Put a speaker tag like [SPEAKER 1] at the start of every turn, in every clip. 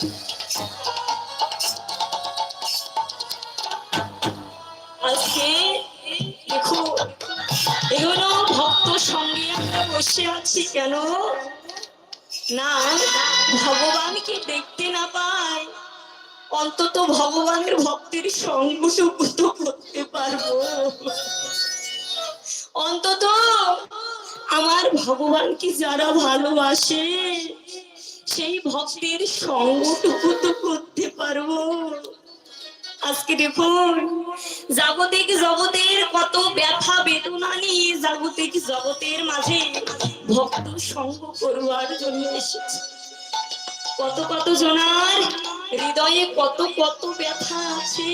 [SPEAKER 1] আজকে দেখো, এগুলো ভক্ত সঙ্গে আমরা বসে আছি কেন? না, ভগবানকে দেখতে না পাই। অন্তত ভগবানের ভক্তের সঙ্গটুকু তো করতে পারব। অন্তত আমার ভগবানকে যারা ভালোবাসে সেই ভক্তের সঙ্গটুকু তো করতে পারব। আজকে দেখুন জাগতিক জগতের কত ব্যথা বেদনা নিয়ে জাগতিক জগতের মাঝে ভক্ত সঙ্গ করবার জন্য এসেছে। কত কত জনার হৃদয়ে কত কত ব্যথা আছে।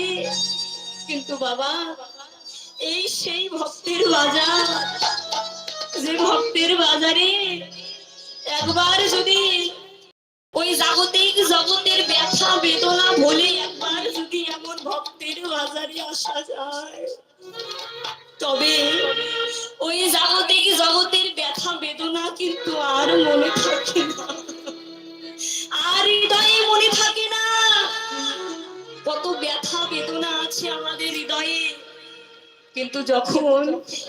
[SPEAKER 1] কিন্তু বাবা, এই সেই ভক্তের বাজার, যে ভক্তের বাজারে একবার যদি ওই জাগতিক জগতের ব্যথা বেদনা বলে একবার যদি এমন ভক্তের বাজারে আসা যায় তবে ওই জাগতিক জগতের ব্যথা বেদনা কিন্তু আর মনে থাকে না। আর হৃদয়ে মনে থাকে না। কত ব্যথা বেদনা আছে আমাদের হৃদয়ে। কিন্তু যখন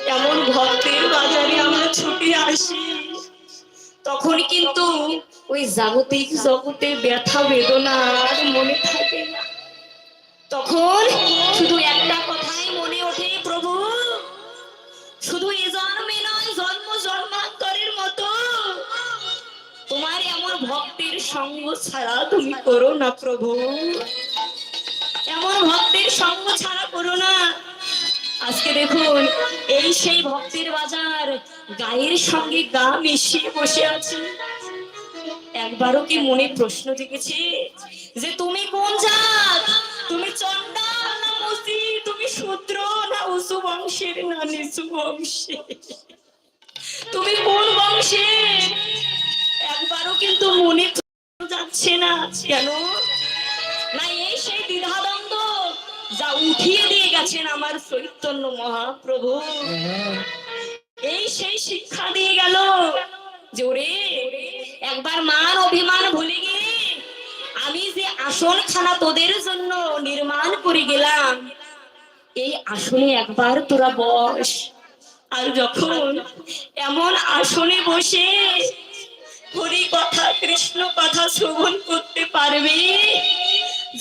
[SPEAKER 1] এমন ভক্তের বাজারে আমরা ছুটে আসি, তখন কিন্তু ওই জাগতিক জগতে ব্যথা, বেদনা আর মনে থাকে না। তখন শুধু একটা কথাই মনে ওঠে, প্রভু, শুধু এ জন্মে নয়, জন্ম জন্মান্তরের মতো। তোমার এমন ভক্তের সঙ্গ ছাড়া তুমি করো না, প্রভু। এমন ভক্তের সঙ্গ ছাড়া করো না। আজকে দেখুন, এই সেই ভক্তের বাজার, গায়ের সঙ্গে গা মিশিয়ে বসে আছে। একবারও কি মনে প্রশ্ন জেগেছে যে তুমি কোন জাত? তুমি চন্ডাল না মসি? তুমি শূদ্র না উঁচু বংশের না নিচু বংশে তুমি কোন বংশের? একবারও কিন্তু মনে যাচ্ছে না কেন? না এই সেই দ্বিধাদ্বন্দ্ব যা উঠিয়ে দিয়ে গেছেন আমার চৈতন্য মহাপ্রভু। এই সেই শিক্ষা দিয়ে গেল যে ওরে একবার মান অভিমান ভুলে গিয়ে আমি যে আসন খানা তোদের জন্য নির্মাণ করে গেলাম, এই আসনে একবার তোরা বস। আর যখন এমন আসনে বসে হরি কথা, কৃষ্ণ কথা শ্রবণ করতে পারবে,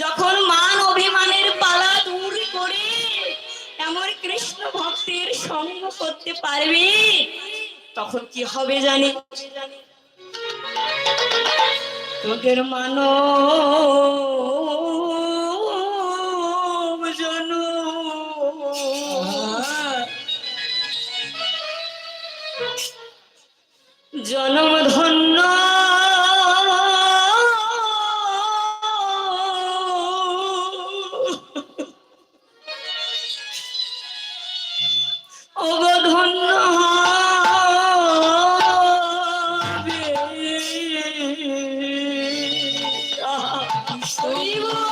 [SPEAKER 1] যখন মান অভিমানের পালা দূর করে এমন কৃষ্ণ ভক্তের সঙ্গ করতে পারবে, তখন কি হবে জানি? তোদের মানো জন জনম Что?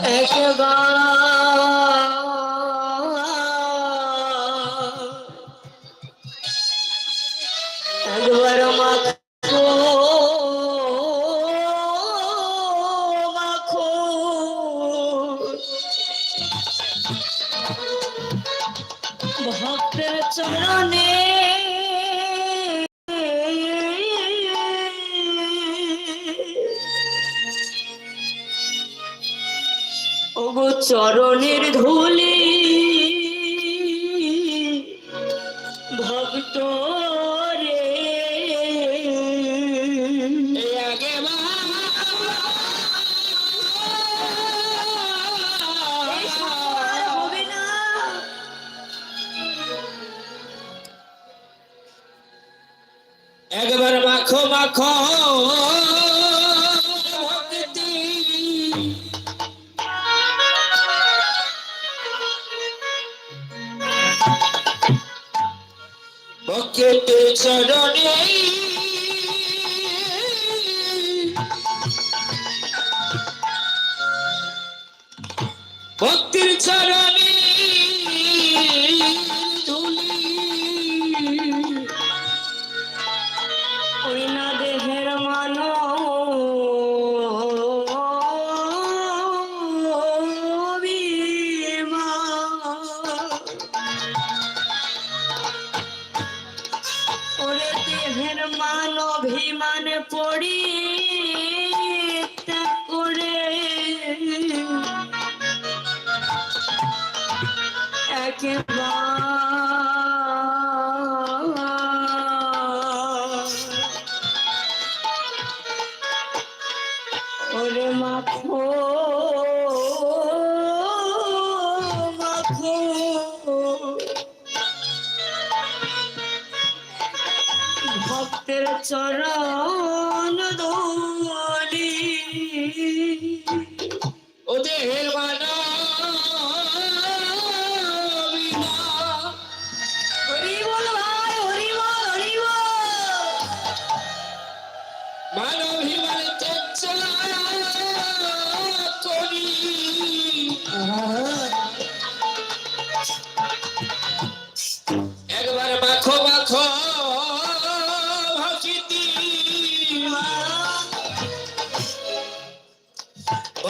[SPEAKER 1] Eshagana. call. চরণ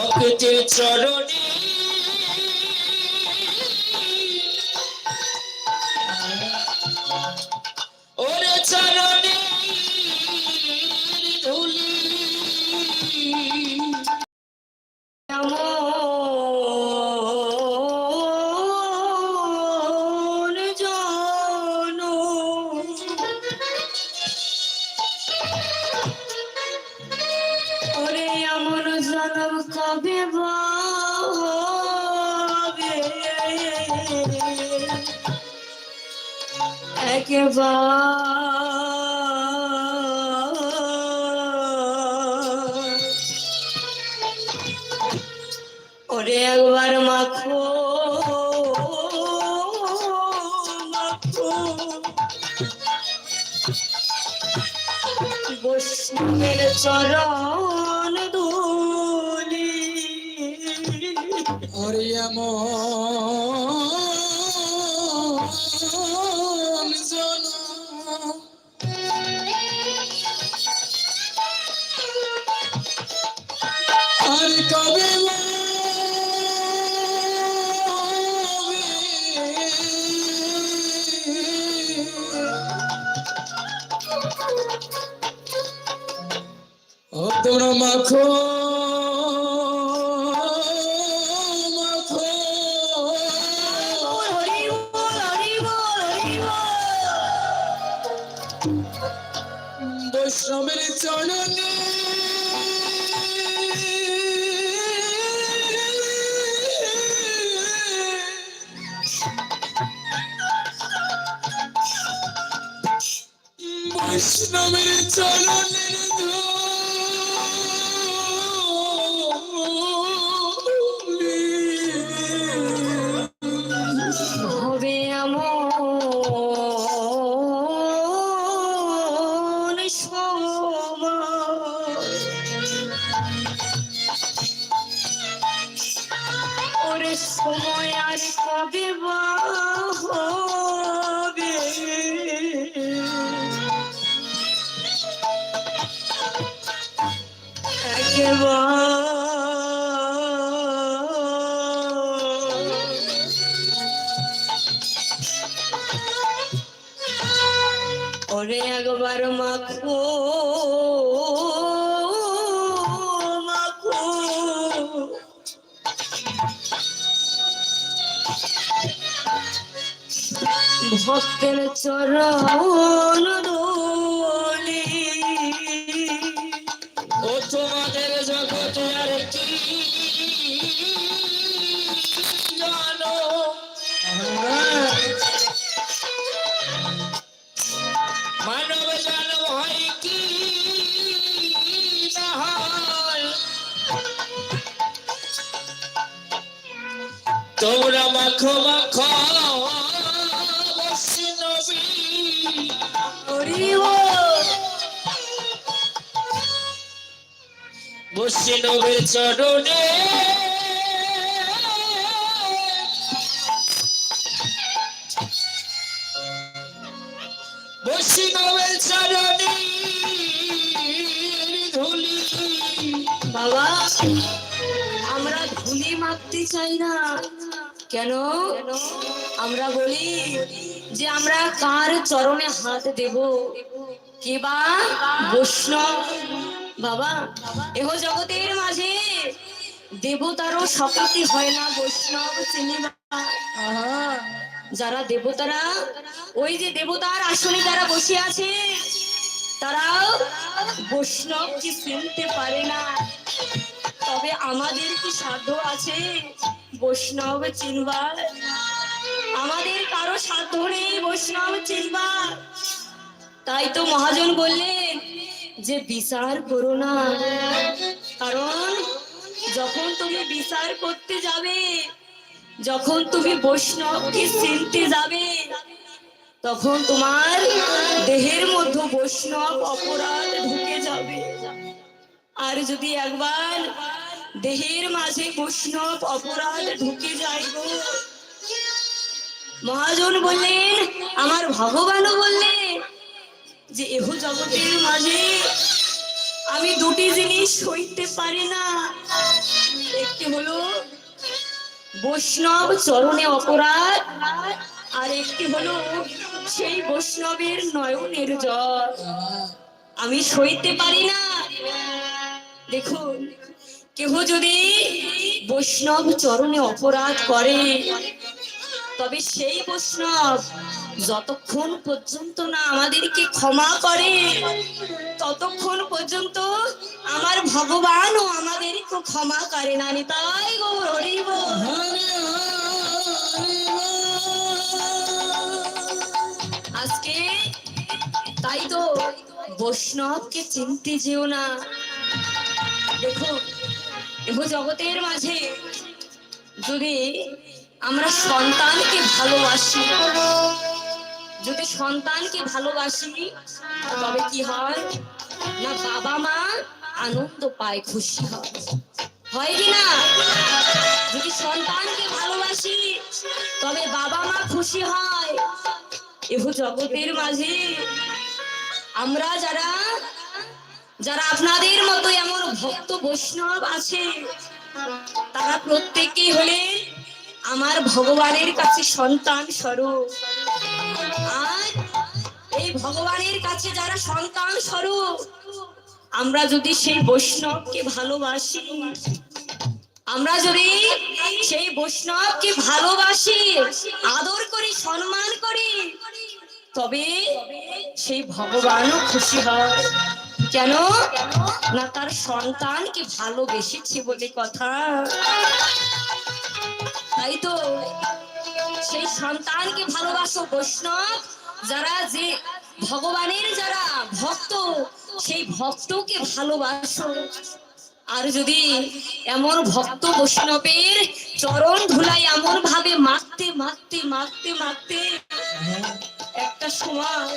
[SPEAKER 2] ভক্তের চরণী
[SPEAKER 1] একবার ওরে
[SPEAKER 2] একবার মাখো মাখো। বসবেন চরণ
[SPEAKER 1] Oh, don't know my call. ভক্তের চরণ দোলে
[SPEAKER 3] ও তোমাদের জগতে আর কি জানো? তোমরা মাখো মাখো চরণে বৈষ্ণবের চরণে ধুলি।
[SPEAKER 1] বাবা, আমরা ধুলি মাখতে চাই না। কেন? আমরা বলি যে আমরা কার চরণে হাত দেব? কে বা? বৈষ্ণব। বাবা এহ জগতের মাঝে দেবতারও শপথই হয় না বৈষ্ণব চিনিবা যারা দেবতারা, ওই যে দেবতার আসনে যারা বসে আছে, তারাও বৈষ্ণবকে চিনতে পারে না। তবে আমাদের কি সাধ্য আছে বৈষ্ণব চিনবার? আমাদের কারও সাধ্য নেই বৈষ্ণব চিনবার। তাই তো মহাজন বললেন যে বিচার করো না। কারণ যখন তুমি বিচার করতে যাবে, যখন তুমি বৈষ্ণবকে চিনতে যাবে, তখন তোমার দেহের মধ্যে বৈষ্ণব অপরাধ ঢুকে যাবে। আর যদি একবার দেহের মাঝে বৈষ্ণব অপরাধ ঢুকে যায় গো, মহাজন বললেন, আমার ভগবানও বললেন যে এহ জগতের মাঝে আমি দুটি জিনিস সইতে পারি না। একটি হলো বৈষ্ণব চরণে অপরাধ, আর একটি হলো সেই বৈষ্ণবের নয়নের জল আমি সইতে পারি না। দেখুন, কেহ যদি বৈষ্ণব চরণে অপরাধ করে, তবে সেই বৈষ্ণব যতক্ষণ পর্যন্ত না আমাদেরকে ক্ষমা করে, ততক্ষণ পর্যন্ত আমার ভগবানও আমাদেরকে ক্ষমা করে না তাই গৌর হরি আজকে তাই তো বৈষ্ণবকে চিনতে যেও না। দেখো এহ জগতের মাঝে যদি আমরা সন্তানকে ভালোবাসি যদি সন্তানকে ভালোবাসি, তবে কি হয়? না বাবা মা আনন্দ পায়, খুশি হয়। হয় কি না? যদি সন্তানকে ভালোবাসি, তবে বাবা মা খুশি হয়। এহ জগতের মাঝে আমরা যারা যারা আপনাদের মতো এমন ভক্ত বৈষ্ণব আছে, তারা প্রত্যেকেই হলেন আমার ভগবানের কাছে সন্তান স্বরূপ। ভগবানের কাছে যারা সন্তান স্বরূপ, আমরা যদি সেই বৈষ্ণবকে ভালোবাসি, আমরা যদি সেই বৈষ্ণবকে ভালোবাসি, আদর করি, সম্মান করি, তবে সেই ভগবানও খুশি হয়। কেন? না, তার সন্তানকে ভালোবেসেছে বলে কথা। তাই তো, সেই সন্তানকে ভালোবাসো বৈষ্ণব যারা যে ভগবানের যারা ভক্ত, সেই ভক্তকে ভালোবাসো। আর যদি এমন ভক্ত বৈষ্ণবের চরণ ধুলাই এমন ভাবে মাখতে মাখতে মাখতে মাখতে একটা সময়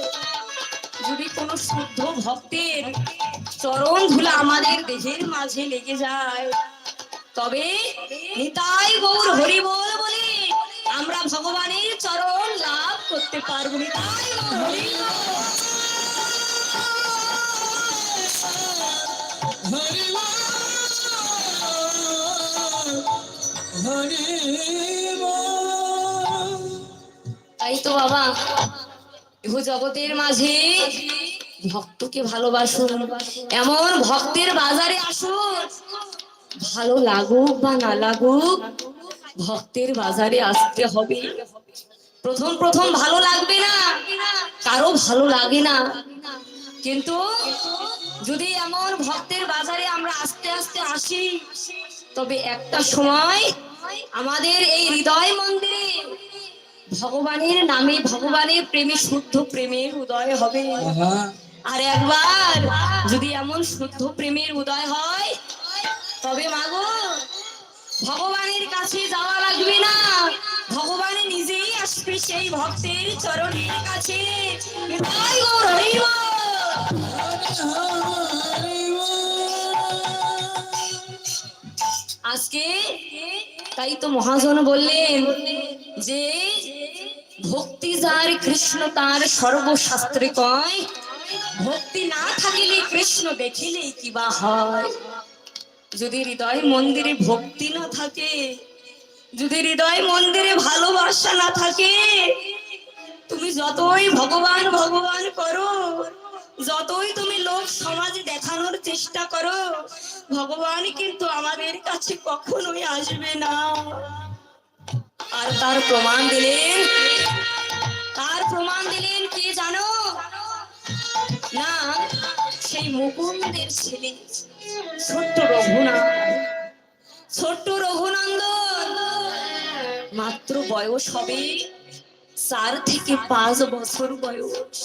[SPEAKER 1] যদি কোনো শুদ্ধ ভক্তের চরণ ধুলা আমাদের দেহের মাঝে লেগে যায়, তবে নিতাই গৌর হরি বল বলে আমরা ভগবানের চরণ লাভ করতে পারব তাই তো বাবা ইহ জগতের মাঝে ভক্তকে ভালোবাসুন। এমন ভক্তের বাজারে আসুন ভালো লাগুক বা না লাগুক ভক্তের বাজারে আসতে হবে। প্রথম প্রথম ভালো লাগবে না। কারও ভালো লাগে না। কিন্তু যদি এমন ভক্তের বাজারে আমরা আস্তে আস্তে আসি তবে একটা সময় আমাদের এই হৃদয় মন্দিরে ভগবানের নামে ভগবানের প্রেমে শুদ্ধ প্রেমের উদয় হবে। আর একবার যদি এমন শুদ্ধ প্রেমের উদয় হয় তবে মাগো ভগবানের কাছে যাওয়া লাগবে না। সেই ভক্তের চরণের কাছে। আজকে তাই তো মহাজন বললেন যে, ভক্তি যার কৃষ্ণ, তার সর্বশাস্ত্রে কয়, ভক্তি না থাকিলে কৃষ্ণ দেখিলে কিবা হয়? যদি হৃদয় মন্দিরে ভক্তি না থাকে যদি হৃদয় মন্দিরে ভালোবাসা না থাকে, তুমি যতই ভগবান ভগবান করো, যতই তুমি লোক সমাজে দেখানোর চেষ্টা করো, ভগবান কিন্তু আমাদের কাছে কখনোই আসবে না। আর তার প্রমাণ দিলেন, তার প্রমাণ দিলেন কে জানো? না, সেই মুকুন্দের ছেলে, ছোট্ট রঘুনাথ। ছোট্ট রঘুনন্দন। মাত্র বয়স হবে চার থেকে পাঁচ বছর বয়স।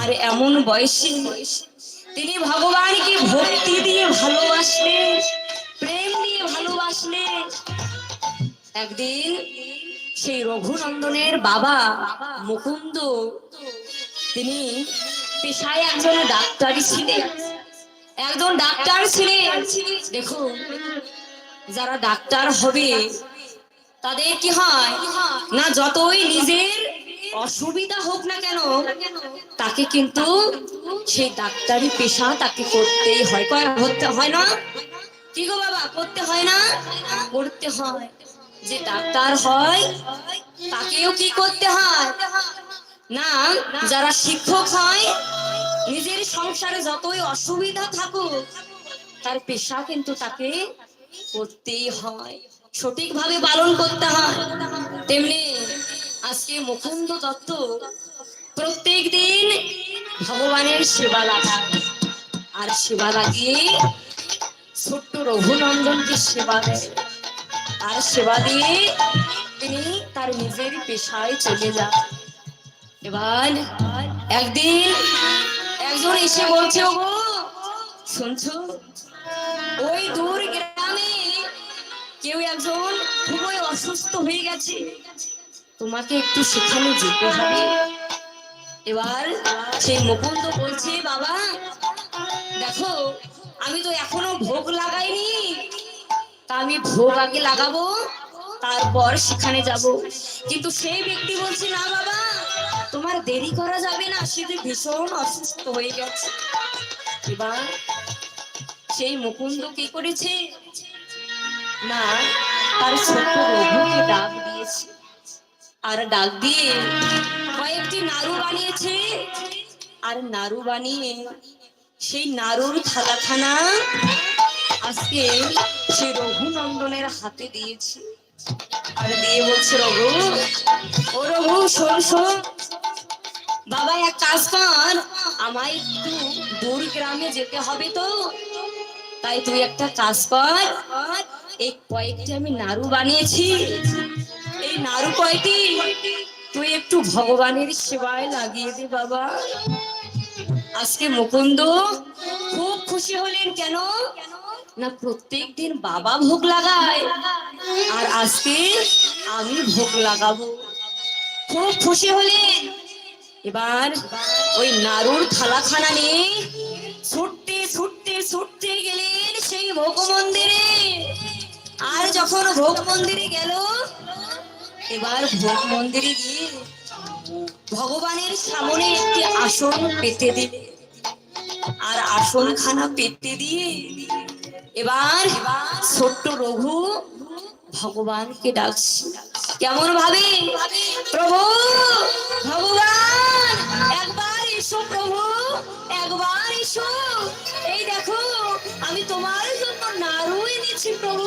[SPEAKER 1] আর এমন বয়সে তিনি ভগবানকে ভক্তি দিয়ে ভালোবাসলেন, প্রেম দিয়ে ভালোবাসলেন। একদিন সেই রঘুনন্দনের বাবা মুকুন্দ, তিনি পেশায় একজন ডাক্তারই ছিলেন। একজন ডাক্তার ছিলেন। দেখুন, যারা ডাক্তার হবে তাদের কি হয়? না, যতই নিজের অসুবিধা হোক না কেন, তাকে কিন্তু সেই ডাক্তারি পেশা তাকে করতেই হয়। হতে হয় না? কি গো বাবা, করতে হয় না? করতে হয়। যে ডাক্তার হয়, তাকেও কি করতে হয়? না, যারা শিক্ষক হয়, নিজের সংসারে যতই অসুবিধা থাকুক, তার পেশা কিন্তু তাকে করতেই হয়। সঠিকভাবে পালন করতে হয়। তেমনি আজকে মুকুন্দ দত্ত প্রত্যেক দিন ভগবানের সেবা লাগায় আর সেবা লাগিয়ে ছোট্ট রঘুনন্দনকে সেবা দেয়। আর সেবা দিয়ে তিনি তার নিজের পেশায় চলে যান। এবার একদিন একজন এসে বলছে, ওগো, শুনছো? কেউ একজন খুবই অসুস্থ হয়ে গেছে। তোমাকে একটু সেখানে যেতে হবে এবার সেই মুকুন্দ বলছে, বাবা, দেখো, আমি তো এখনও ভোগ লাগাইনি। তা আমি ভোগ আগে লাগাবো, তারপর সেখানে যাব। কিন্তু সেই ব্যক্তি বলছে, না, বাবা, তোমার দেরি করা যাবে না, সে যে ভীষণ অসুস্থ হয়ে গেছে। এবার সেই মুকুন্দ কি করেছে? না তার ছোট রঘুকে ডাক দিয়েছে। আর ডাক দিয়ে কয়েকটি নাড়ু বানিয়েছে। আর নাড়ু বানিয়ে সেই নাড়ুর থালাখানা আজকে সে রঘুনন্দনের হাতে দিয়েছে। আর দিয়ে বলছে, রঘু, ও রঘু, শোন শোন। বাবা, এক কাজ কর। আমায় একটু দূর গ্রামে যেতে হবে তো। তাই তুই একটা কাজ কর। এই কয়েকটি আমি নাড়ু বানিয়েছি। এই নাড়ু কয়টি তুই একটু ভগবানের সেবায় লাগিয়ে দে বাবা। আজকে মুকুন্দ খুব খুশি হলেন কেন? না, প্রত্যেক দিন বাবা ভোগ লাগায়, আর আজকে আমি ভোগ লাগাবো। খুব খুশি হলেন। এবার ওই নাড়ুর থালাখানা নিয়ে ছুটতে ছুটতে ছুটতে গেলেন সেই ভোগ মন্দিরে আর যখন ভোগ মন্দিরে গেল, এবার ভোগ মন্দিরে গিয়ে ভগবানের সামনে একটি আসন পেতে দিলে। আর আসনখানা পেতে দিয়ে এবার ছোট্ট রঘু ভগবানকে ডাকছে। কেমন ভাবে? প্রভু, ভগবান, একবার এসো প্রভু, একবার এসো। এই দেখো, আমি তোমার জন্য নাড়ু এনেছি প্রভু।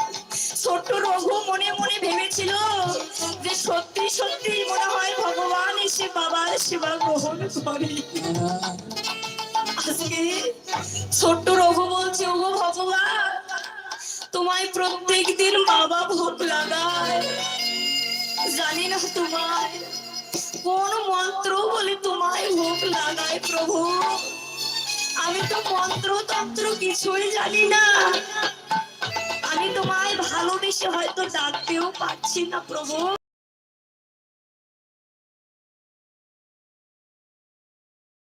[SPEAKER 1] ছোট্ট রঘু মনে মনে ভেবেছিল যে সত্যি সত্যি মনে হয় ভগবান এসে বাবার সেবা গ্রহণ করে। আজকে ছোট্ট রঘু বলছে ও ভগবান, তোমায় প্রত্যেক দিন বাবা ভোগ লাগায়। জানি না তোমায় কোন মন্ত্র বলে তোমায় ভোগ লাগায় প্রভু। আমি তো মন্ত্র তন্ত্র কিছুই জানি না। আমি তোমায় ভালোবেসে হয়তো ডাকতেও পারছি না প্রভু।